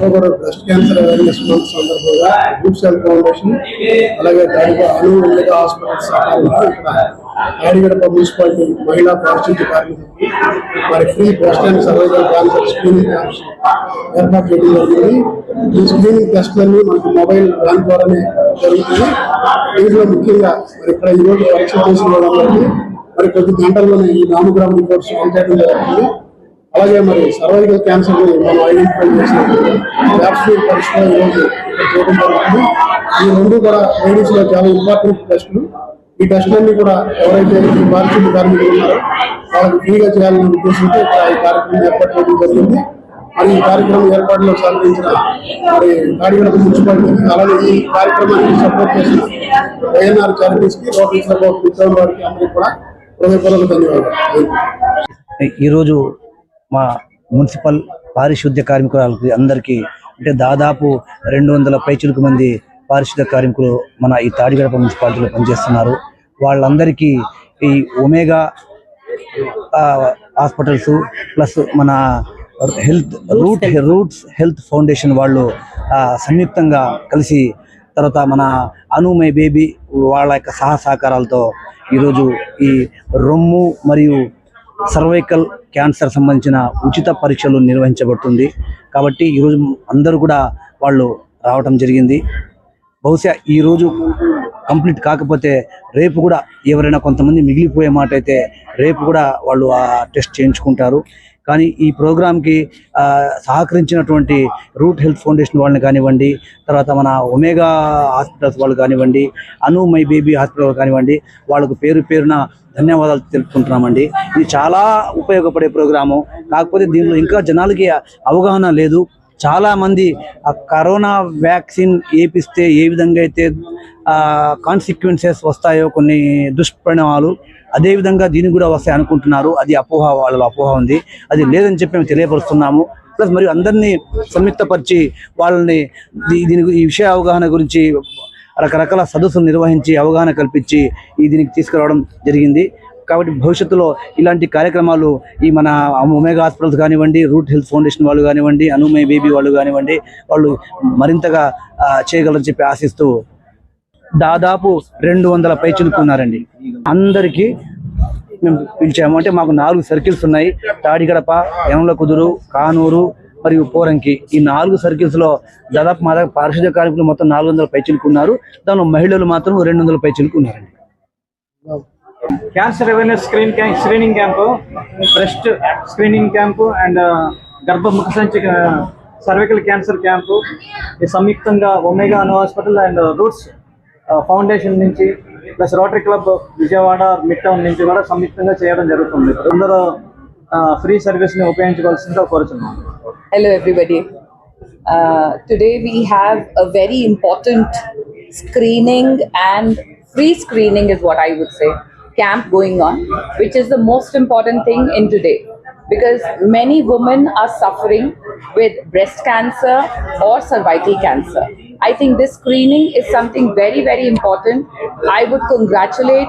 October breast cancer awareness month సందర్భంగా group cell foundation అలాగే దానిలో అను ఉన్నత హాస్పిటల్ సహకారంలో ఇక్కడ యాడిగడప మున్సిపాలిటీ మహిళా పారిశుద్ధ్య కార్మికులకి మరి free breast and cervical cancer screening camps ఏర్పాటు చేయడం జరిగింది. ఈ స్క్రీనింగ్ టెస్ట్లన్నీ మనకు మొబైల్ వ్యాన్ ద్వారానే జరుగుతుంది. దీంట్లో ముఖ్యంగా మరి ఇక్కడ ఈరోజు పరీక్ష చేసిన వాళ్ళందరికీ మరి కొద్ది గంటల్లోనే ఈ నామగ్రామ్ రిపోర్ట్స్ అందజేయడం జరుగుతుంది. అలాగే మరి సర్వైకల్ క్యాన్సర్ మనం ఐడెంటిఫై చేసిన ల్యాబ్స్ఫీర్ పరీక్ష ఈ చేయడం జరుగుతుంది. ఈ రెండు కూడా లేడీస్లో చాలా ఇంపార్టెంట్ టెస్టులు ఈ టెస్టులన్నీ కూడా ఎవరైతే ఈ పారిశుద్ధ కార్మికులు ఉన్నారో వాళ్ళకి ఫ్రీగా చేయాలనే ఉద్దేశంతో ఇక్కడ ఈ కార్యక్రమం ఏర్పాటు చేయడం జరిగింది. మరి ఈ కార్యక్రమం ఏర్పాటులో సహకరించిన మరి కాడిగడ మున్సిపాలిటీకి అలాగే ఈ కార్యక్రమానికి సపోర్ట్ చేసిన వైఎన్ఆర్ చారిటీస్కి రోటరీ క్లబ్ ఆఫ్ వారికి అందరికీ కూడా హృదయపూర్వక ధన్యవాదాలు. ఈరోజు మా మున్సిపల్ పారిశుద్ధ్య కార్మికులకి అందరికీ అంటే దాదాపు రెండు వందల పైచులకు మంది పారిశుద్ధ్య కార్మికులు మన ఈ తాడిగడప మున్సిపాలిటీలో పనిచేస్తున్నారు. వాళ్ళందరికీ ఈ ఒమేగా హాస్పిటల్స్ ప్లస్ మన health root Roots Health Foundation వాళ్ళు సంయుక్తంగా కలిసి తర్వాత మన అను మై బేబీ వాళ్ళ యొక్క సహ సహకారాలతో ఈరోజు ఈ రొమ్ము మరియు సర్వైకల్ క్యాన్సర్ సంబంధించిన ఉచిత పరీక్షలు నిర్వహించబడుతుంది. కాబట్టి ఈరోజు అందరూ కూడా వాళ్ళు రావటం జరిగింది. బహుశా ఈరోజు కంప్లీట్ కాకపోతే రేపు కూడా ఎవరైనా కొంతమంది మిగిలిపోయే మాట అయితే రేపు కూడా వాళ్ళు ఆ టెస్ట్ చేయించుకుంటారు. కానీ ఈ ప్రోగ్రామ్కి సహకరించినటువంటి రూట్ హెల్త్ ఫౌండేషన్ వాళ్ళని కానివ్వండి తర్వాత మన ఒమేగా హాస్పిటల్స్ వాళ్ళు కానివ్వండి అను మై బేబీ హాస్పిటల్ కానివ్వండి వాళ్ళకు పేరు పేరున ధన్యవాదాలు తెలుపుకుంటున్నామండి. ఇది చాలా ఉపయోగపడే ప్రోగ్రాము. కాకపోతే దీనిలో ఇంకా జనాలకి అవగాహన లేదు. చాలామంది ఆ కరోనా వ్యాక్సిన్ వేపిస్తే ఏ విధంగా అయితే కాన్సిక్వెన్సెస్ వస్తాయో కొన్ని దుష్పరిణామాలు అదే విధంగా దీనికి కూడా వస్తాయి అనుకుంటున్నారు. అది అపోహ వాళ్ళలో అపోహ ఉంది. అది లేదని చెప్పి మేము తెలియపరుస్తున్నాము. ప్లస్ మరియు అందరినీ సంయుక్తపరిచి వాళ్ళని దీని ఈ విషయ అవగాహన గురించి రకరకాల సదస్సులు నిర్వహించి అవగాహన కల్పించి ఈ దీనికి తీసుకురావడం జరిగింది. కాబట్టి భవిష్యత్తులో ఇలాంటి కార్యక్రమాలు ఈ మన ఒమేగా హాస్పిటల్స్ కానివ్వండి రూట్ హెల్త్ ఫౌండేషన్ వాళ్ళు కానివ్వండి అనుమయ బేబీ వాళ్ళు కానివ్వండి వాళ్ళు మరింతగా చేయగలరని చెప్పి ఆశిస్తూ దాదాపు రెండు వందల పైచులుకున్నారండి అందరికీ మేము పిలిచాము. అంటే మాకు నాలుగు సర్కిల్స్ ఉన్నాయి. తాడిగడప యనమల కుదురు కానూరు మరియు పోరంకి. ఈ నాలుగు సర్కిల్స్లో దాదాపు మా దగ్గర పారిశుద్ధ్య కార్మికులు మొత్తం నాలుగు వందల పైచులుకున్నారు దానిలో మహిళలు మాత్రం రెండు వందల పైచులుకున్నారండి cancer awareness screen screening camp breast screening camp and గర్భ ముఖ సంచి సర్వికల్ క్యాన్సర్ క్యాంపు సంయుక్తంగా Omega Anu hospital and uh, Roots Foundation uh, నుంచి plus Rotary Club Vijayawada Midtown నుంచి కూడా సంయుక్తంగా చేయడం జరుగుతుంది. అందరూ uh, ఫ్రీ సర్వీస్ని ఉపయోగించుకోవాల్సిందిగా కోరుతున్నాం hello everybody today we have a very important screening and free screening is what I would say camp going on, which is the most important thing in today because many women are suffering with breast cancer or cervical cancer. I think this screening is something very, very important. I would congratulate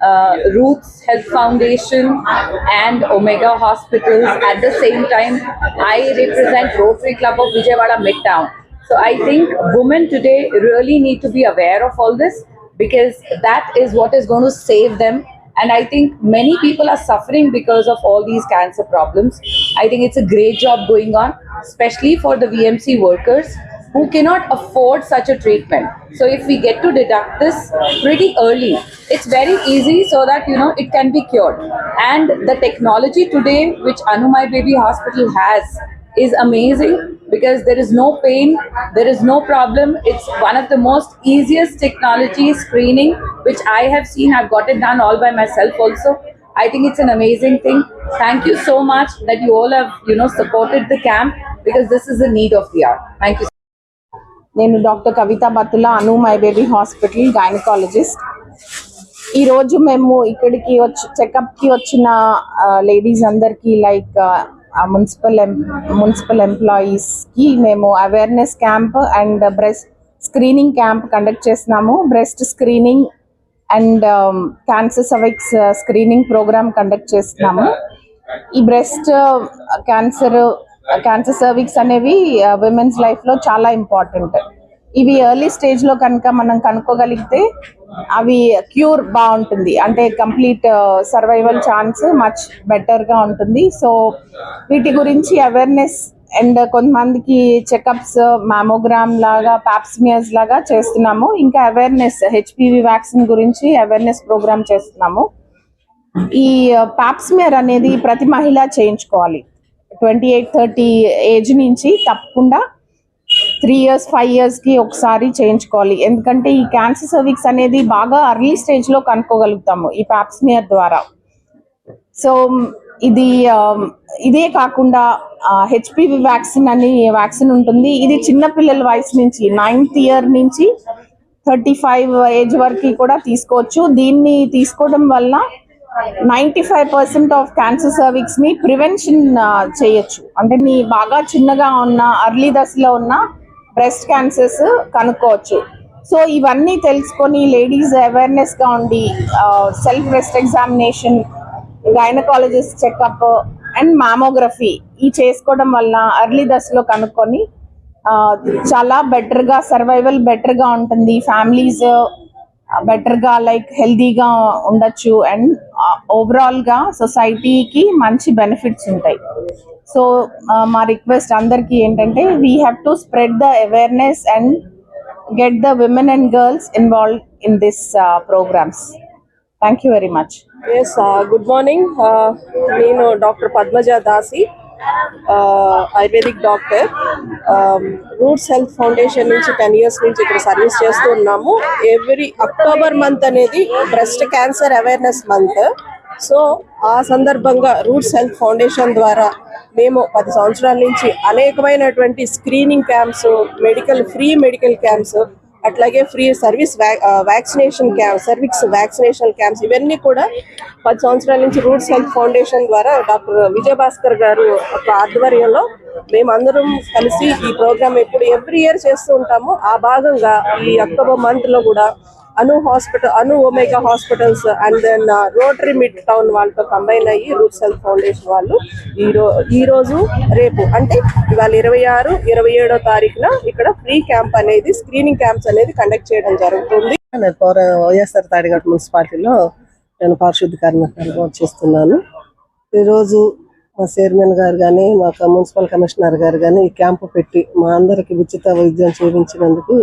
uh, Roots Health Foundation and Omega Hospitals. At the same time, I represent Rotary Club of Vijayawada Midtown. So I think women today really need to be aware of all this because that is what is going to save them. And I think many people are suffering because of all these cancer problems. I think it's a great job going on, especially for the VMC workers who cannot afford such a treatment. So if we get to deduct this pretty early, it's very easy so that you know it can be cured. And the technology today which Anumai Baby Hospital has is amazing because there is no pain, there is no problem. It's one of the most easiest technology screening which I have seen. I've got it done all by myself also. I think it's an amazing thing. Thank you so much that you all have, you know, supported the camp because this is the need of the hour. Thank you. నేను doctor Kavitha Battula Anu my baby hospital gynaecologist ఈరోజు మేము ఇక్కడికి వచ్చి చెకప్కి వచ్చిన ladies అందరికీ like municipal municipal ఎంప్లాయీస్కి మేము awareness camp and breast screening camp conduct చేస్తున్నాము. Breast screening and cancer cervix screening program conduct చేస్తున్నాము. ఈ బ్రెస్ట్ క్యాన్సర్ క్యాన్సర్ సర్విక్స్ అనేవి విమెన్స్ లైఫ్లో చాలా ఇంపార్టెంట్ ఇవి ఎర్లీ స్టేజ్లో కనుక మనం కనుక్కోగలిగితే అవి క్యూర్ బాగుంటుంది. అంటే కంప్లీట్ సర్వైవల్ ఛాన్స్ మచ్ బెటర్గా ఉంటుంది. సో వీటి గురించి అవేర్నెస్ అండ్ కొంతమందికి చెకప్స్ మామోగ్రామ్ uh, లాగా పాప్స్మియర్స్ లాగా చేస్తున్నాము. ఇంకా అవేర్నెస్ హెచ్పివి వ్యాక్సిన్ గురించి అవేర్నెస్ ప్రోగ్రామ్ చేస్తున్నాము. ఈ uh, పాప్స్మియర్ అనేది ప్రతి మహిళ చేయించుకోవాలి. ట్వంటీ ఎయిట్ థర్టీ ఏజ్ నుంచి తప్పకుండా త్రీ ఇయర్స్ ఫైవ్ ఇయర్స్కి ఒకసారి చేయించుకోవాలి. ఎందుకంటే ఈ క్యాన్సర్ సర్వీక్స్ అనేది బాగా అర్లీ స్టేజ్లో కనుక్కోగలుగుతాము ఈ ప్యాప్స్మియర్ ద్వారా. సో ఇది ఇదే కాకుండా హెచ్పివి వ్యాక్సిన్ అని వ్యాక్సిన్ ఉంటుంది. ఇది చిన్న పిల్లల వయసు నుంచి నైన్త్ ఇయర్ నుంచి థర్టీ ఫైవ్ ఏజ్ వరకు కూడా తీసుకోవచ్చు. దీన్ని తీసుకోవడం వల్ల ninety five percent of cancer సర్వీక్స్ని prevention చేయొచ్చు. అంటే నీ బాగా చిన్నగా ఉన్న అర్లీ దశలో ఉన్న బ్రెస్ట్ క్యాన్సర్స్ కనుక్కోవచ్చు. సో ఇవన్నీ తెలుసుకొని లేడీస్ అవేర్నెస్గా ఉండి self breast examination gynaecologist checkup and mammography ఈ చేసుకోవడం వల్ల అర్లీ దశలో కనుక్కొని చాలా బెటర్గా సర్వైవల్ బెటర్గా ఉంటుంది. ఫ్యామిలీస్ బెటర్గా లైక్ హెల్దీగా ఉండొచ్చు. అండ్ ఓవరాల్గా సొసైటీకి మంచి బెనిఫిట్స్ ఉంటాయి. సో మా రిక్వెస్ట్ అందరికీ ఏంటంటే we have to spread the awareness and get the women and girls involve in this programs thank you very much yes good morning నేను doctor Padmaja Dasi Ayurvedic doctor. Roots Health Foundation నుంచి ten years నుంచి ఇక్కడ service చేస్తూ ఉన్నాము. Every October month అనేది breast cancer awareness month so ఆ సందర్భంగా roots health foundation ద్వారా మేము పది సంవత్సరాల నుంచి అనేకమైనటువంటి screening camps medical free medical camps అట్లాగే free service vaccination camp service vaccination camps ఇవన్నీ కూడా పది సంవత్సరాల నుంచి రూట్స్ హెల్త్ ఫౌండేషన్ ద్వారా డాక్టర్ విజయభాస్కర్ గారు ఒక ఆధ్వర్యంలో మేమందరం కలిసి ఈ ప్రోగ్రామ్ ఎప్పుడు ఎవ్రీ ఇయర్ చేస్తూ ఉంటాము. ఆ భాగంగా ఈ అక్టోబర్ మంత్లో కూడా Anu hospital Anu Omega hospitals and then Rotary Midtown వాళ్ళతో కంబైన్ అయ్యి రూట్స్ హెల్త్ ఫౌండేషన్ వాళ్ళు ఈ రో ఈ రోజు రేపు అంటే ఇవాళ ఇరవై ఆరు ఇరవై ఏడో తారీఖున ఇక్కడ ఫ్రీ క్యాంప్ అనేది స్క్రీనింగ్ క్యాంప్స్ అనేది కండక్ట్ చేయడం జరుగుతుంది. నేను పౌర వైఎస్ఆర్ తాడిగట్ మున్సిపాలిటీలో నేను పారిశుద్ధ కార్మికులుగా చేస్తున్నాను. ఈరోజు మా చైర్మన్ గారు కానీ మా మున్సిపల్ కమిషనర్ గారు కానీ ఈ క్యాంపు పెట్టి మా అందరికి ఉచిత వైద్యం చూపించినందుకు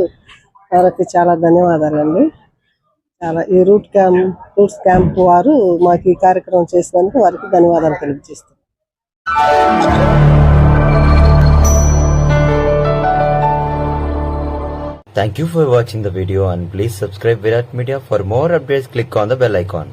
వారికి చాలా ధన్యవాదాలండి చాలా ఈ రూట్ క్యాంప్ రూట్స్ క్యాంప్ వారు మాకు ఈ కార్యక్రమం చేసినందుకు వారికి ధన్యవాదాలు తెలియజేస్తాం Thank you for watching the video and please subscribe Virat Media for more updates click on the bell icon.